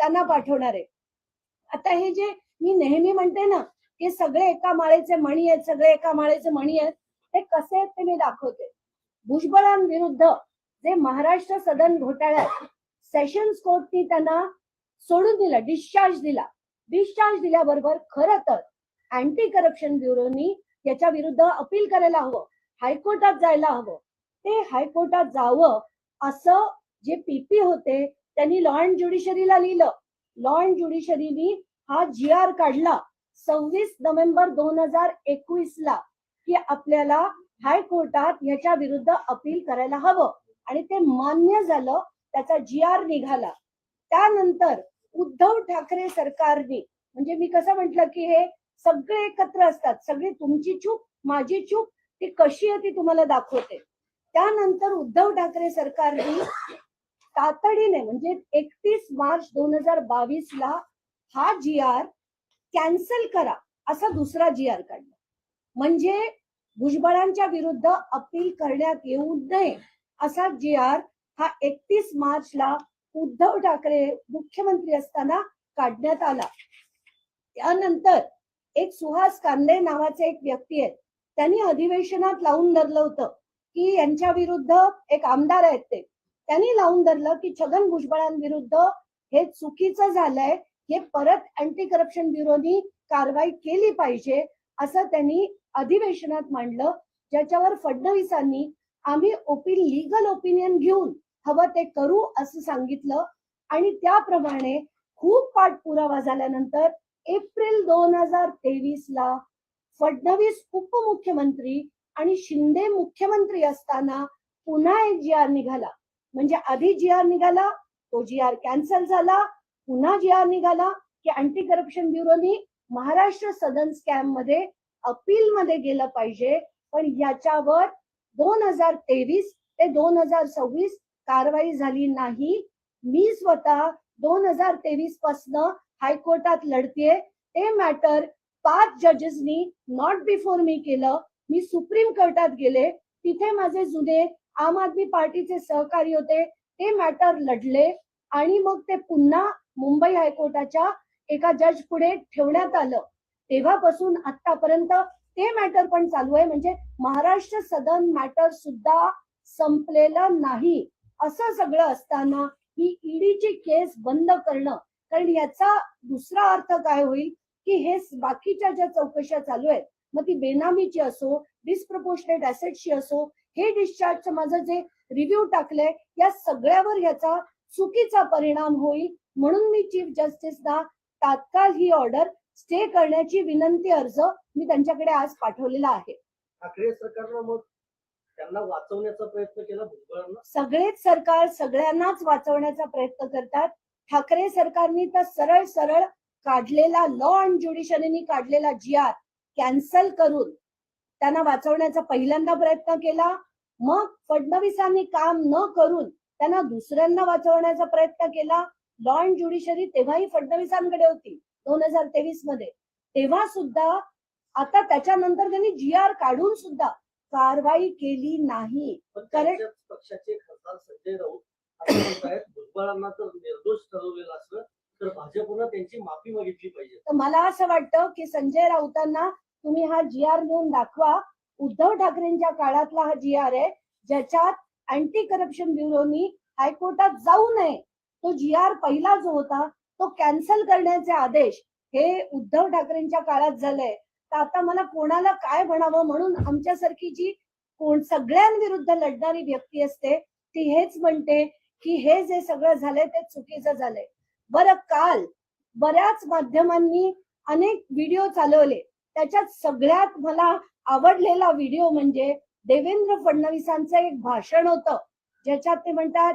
त्यांना पाठवणार आहे. आता हे जे मी नेहमी म्हणते ना हे सगळे एका माळेचे मणी आहेत सगळे एका माळेचे मणी आहेत ते कसे आहेत ते मी दाखवते. भुजबळांविरुद्ध जे महाराष्ट्र सदन घोटाळ्यात सेशन्स कोर्टनी त्यांना सोडून दिलं डिस्चार्ज दिला. डिस्चार्ज दिल्याबरोबर खरं तर अँटी करप्शन ब्युरोनी याच्या विरुद्ध अपील करायला हवं. हायकोर्टात जायला हवं. ते हायकोर्टात जावं असं जे पीपी होते त्यांनी लॉ अँड ज्युडिशरीला लिहिलं. लॉ अँड ज्युडिशरीनी हा जी आर काढला सव्वीस नोव्हेंबर दोन हजार एकवीस ला की आपल्याला हायकोर्टात ह्याच्या विरुद्ध अपील करायला हवं. आणि ते मान्य झालं त्याचा जी आर निघाला. त्यानंतर उद्धव ठाकरे सरकारने म्हणजे मी कसं म्हटलं की हे सगळे एकत्र असतात सगळी तुमची चूक माझी चूक ती कशी आहे ती तुम्हाला दाखवते. त्यानंतर उद्धव ठाकरे सरकारने तातडीने म्हणजे एकतीस मार्च दोन हजार बावीस ला हा जी आर कॅन्सल करा असा दुसरा जी आर काढला. म्हणजे भुजबळांच्या विरुद्ध अपील करण्यात येऊ नये असा जी आर हा एकतीस मार्चला उद्धव ठाकरे मुख्यमंत्री असताना काढण्यात आला. त्यानंतर एक सुहास कांदे नावाचे एक व्यक्ती आहेत त्यांनी अधिवेशनात लावून धरलं होतं की यांच्या विरुद्ध एक आमदार आहेत ते. त्यांनी लावून धरलं की छगन भुजबळांविरुद्ध हे चुकीचं झालंय हे परत अँटी करप्शन ब्युरोनी कारवाई केली पाहिजे असं त्यांनी अधिवेशनात मांडलं. ज्याच्यावर फडणवीसांनी आम्ही ओपी लिगल ओपिनियन घेऊन हवं ते करू असं सांगितलं. आणि त्याप्रमाणे खूप पाठपुरावा झाल्यानंतर एप्रिल दोन हजार तेवीस ला फडणवीस उपमुख्यमंत्री आणि शिंदे मुख्यमंत्री असताना पुन्हा एक जी आर निघाला. म्हणजे आधी जी आर निघाला तो जी आर कॅन्सल झाला पुन्हा जी आर निघाला की अँटी करप्शन ब्युरोनी महाराष्ट्र सदन स्कॅममध्ये अपील मध्ये गेलं पाहिजे. पण याच्यावर दोन हजार तेवीस ते दोन हजार सव्वीस कारवाई झाली नाही. मी स्वतः दोन हजार तेवीस पासन हायकोर्टात लढतेय. ते मॅटर पाच जजेसनी नॉट बिफोर मी केलं. मी सुप्रीम कोर्टात गेले. तिथे माझे जुने आम आदमी पार्टीचे सहकारी होते ते मॅटर लढले आणि मग ते पुन्हा मुंबई हायकोर्टाच्या एका जज पुढे ठेवण्यात आलं. तेव्हापासून आतापर्यंत ते मॅटर पण चालू आहे. म्हणजे महाराष्ट्र सदन मॅटर सुद्धा संपलेलं नाही. असं सगळं असताना ही ईडीची केस बंद करणं कारण याचा दुसरा अर्थ काय होईल की हे बाकीच्या ज्या चौकशा चालू आहेत मग ती बेनामीची असो डिस्प्रपोर्शनेट ऍसेटची असो हे डिस्चार्जचं माझं जे रिव्ह्यू टाकलंय या सगळ्यावर याचा चुकीचा परिणाम होईल म्हणून मी चीफ जस्टिसना तात्काळ ही ऑर्डर स्टे करण्याची विनंती अर्ज मी त्यांच्याकडे आज पाठवलेला आहे. ठाकरे सरकारनं मग त्यांना वाचवण्याचा प्रयत्न केला भुजबळांना सगळेच सरकार सगळ्यांनाच वाचवण्याचा प्रयत्न करतात. ठाकरे सरकारनी तर सरळ सरळ काढलेला लॉ अँड ज्युडिशरीनी काढलेला जी आर कॅन्सल करून त्यांना वाचवण्याचा पहिल्यांदा प्रयत्न केला. मग फडणवीसांनी काम न करून त्यांना दुसऱ्यांना वाचवण्याचा प्रयत्न केला. लॉ अँड ज्युडिशरी तेव्हाही फडणवीसांकडे होती दोन हजार तेवीसमध्ये. तेव्हा सुद्धा आता त्याच्यानंतर त्यांनी जी आर काढून सुद्धा कारवाई केली नाही. कारण- पक्षाचे खासदार संजय राऊत भुजबळांना जर निर्दोष ठरवलेलं असलं तर भाजपनं त्यांची माफी मागितली पाहिजे. तर मला असं वाटतं की संजय राऊतांना तुम्ही हा जी आर घेऊन दाखवा. उद्धव ठाकरेंच्या काळातला हा जी आर आहे ज्याच्यात अँटी करप्शन ब्युरोनी हायकोर्टात जाऊ नये. तो जी आर पहिला जो होता तो कॅन्सल करण्याचे आदेश हे उद्धव ठाकरेंच्या काळात झाले तर आता मला कोणाला काय म्हणावं म्हणून आमच्यासारखी जी कोण सगळ्यांविरुद्ध लढणारी व्यक्ती असते ती हेच म्हणते की हे जे सगळं झालंय ते चुकीचं झालंय. बरं काल बऱ्याच माध्यमांनी अनेक व्हिडिओ चालवले. त्याच्यात सगळ्यात मला आवडलेला व्हिडिओ म्हणजे देवेंद्र फडणवीसांचं एक भाषण होतं. ज्याच्यात ते म्हणतात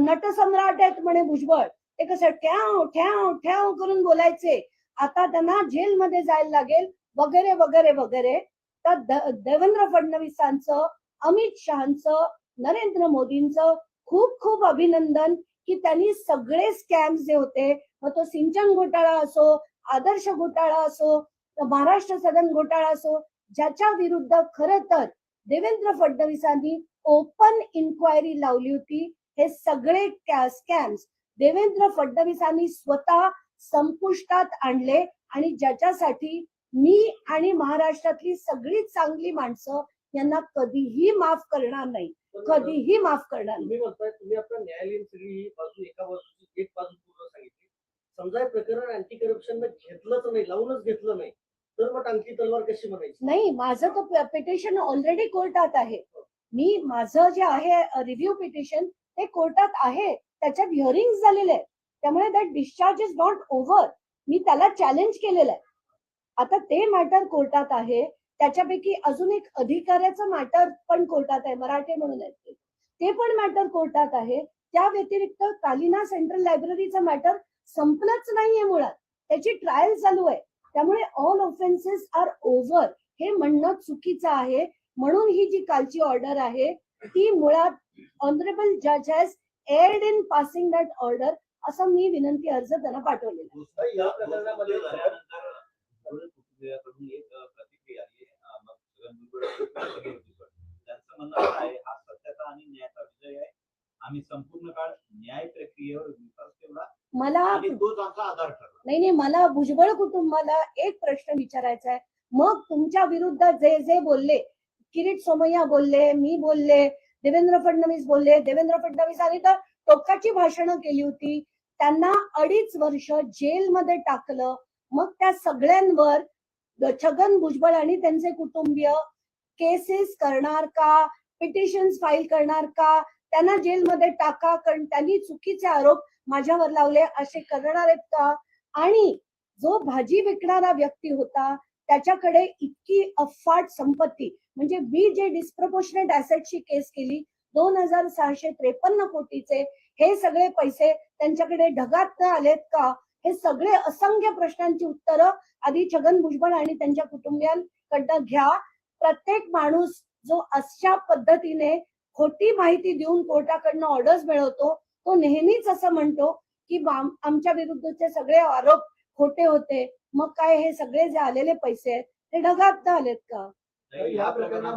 नटसम्राट आहेत म्हणे भुजबळ. ते कसं ठ्याव ठ्याव ठ्याव करून बोलायचे. आता त्यांना जेलमध्ये जायला लागेल वगैरे वगैरे वगैरे. तर देवेंद्र फडणवीसांचं अमित शहाचं नरेंद्र मोदींचं खूप खूप अभिनंदन की त्यांनी सगळे स्कॅम्स जे होते मग तो सिंचन घोटाळा असो आदर्श घोटाळा असो तर महाराष्ट्र सदन घोटाळा असो ज्याच्या विरुद्ध खर तर देवेंद्र फडणवीसांनी ओपन इन्क्वायरी लावली होती. हे सगळे स्कॅम्स देवेंद्र फडणवीसांनी स्वतः संपुष्टात आणले आणि ज्याच्यासाठी मी आणि महाराष्ट्रातली सगळी चांगली माणसं यांना कधीही माफ करणार नाही. कधीही माफ करणार नाही. तुम्ही म्हणताय तुम्ही आता न्यायालयीन सगळी बाजू एका बाजूची एक बाजू पूर्ण सांगितली. समजा प्रकरण अँटी करप्शन घेतलंच नाही लावूनच घेतलं नाही. तर मग आणखी तलवार कशी म्हणायची नाही माझं तर पिटिशन ऑलरेडी कोर्टात आहे. मी माझं जे आहे रिव्ह्यू पिटिशन ते कोर्टात आहे. त्याच्यात हिअरिंग झालेले आहे त्यामुळे that discharge is not over मी त्याला चॅलेंज केलेलं आहे. आता ते मॅटर कोर्टात आहे. त्याच्यापैकी अजून एक अधिकाऱ्याचं मॅटर पण कोर्टात आहे मराठे म्हणून आहेत ते. ते पण मॅटर कोर्टात आहे. त्या व्यतिरिक्त कालिना सेंट्रल लायब्ररीचं मॅटर संपलंच नाहीये मुळात. त्याची ट्रायल चालू आहे. त्यामुळे ऑल ऑफेन्सेस आर ओव्हर हे म्हणणं चुकीचं आहे. म्हणून ही जी कालची ऑर्डर आहे ती मुळात ऑनरेबल जज has erred in passing that order असं मी विनंती अर्ज त्यांना पाठवलेला आहे. आहे हा सत्याचा आणि न्यायाचा विजय आहे. आम्ही संपूर्ण काळ न्याय प्रक्रियेवर विश्वास ठेवला मला आणि तोच आमचा आधार ठरला. नाही नाही मला भुजबळ कुटुंबाला एक प्रश्न विचारायचा आहे मग तुमच्या विरुद्ध जे जे बोलले किरीट सोमय्या बोलले मी बोलले देवेंद्र फडणवीस बोलले देवेंद्र फडणवीसांनी तर टोकाची भाषणं केली होती. त्यांना अडीच वर्ष जेलमध्ये टाकलं. मग त्या सगळ्यांवर छगन भुजबळ आणि त्यांचे कुटुंबीय केसेस करणार का? पिटिशन्स फाईल करणार का? त्यांना जेलमध्ये टाका कारण त्यांनी चुकीचे आरोप माझ्यावर लावले असे करणार आहेत का आणि जो भाजी विकणारा व्यक्ती होता त्याच्याकडे इतकी अफाट संपत्ती म्हणजे मी जे डिस्प्रपोर्शनेट ऍसेटची केस केली दोन हजार सहाशे त्रेपन्न कोटीचे हे सगळे पैसे त्यांच्याकडे ढगात आलेत का? हे सगळे असंख्य प्रश्नांची उत्तरं आधी छगन भुजबळ आणि त्यांच्या कुटुंबियांकडनं घ्या. प्रत्येक माणूस जो अशा पद्धतीने खोटी माहिती देऊन कोर्टाकडनं ऑर्डर्स मिळवतो तो नेहमीच असं म्हणतो की आमच्या विरुद्धचे सगळे आरोप खोटे होते मग काय हे सगळे जे आलेले पैसे आहेत ते ढगात आलेत का? या प्रकरणात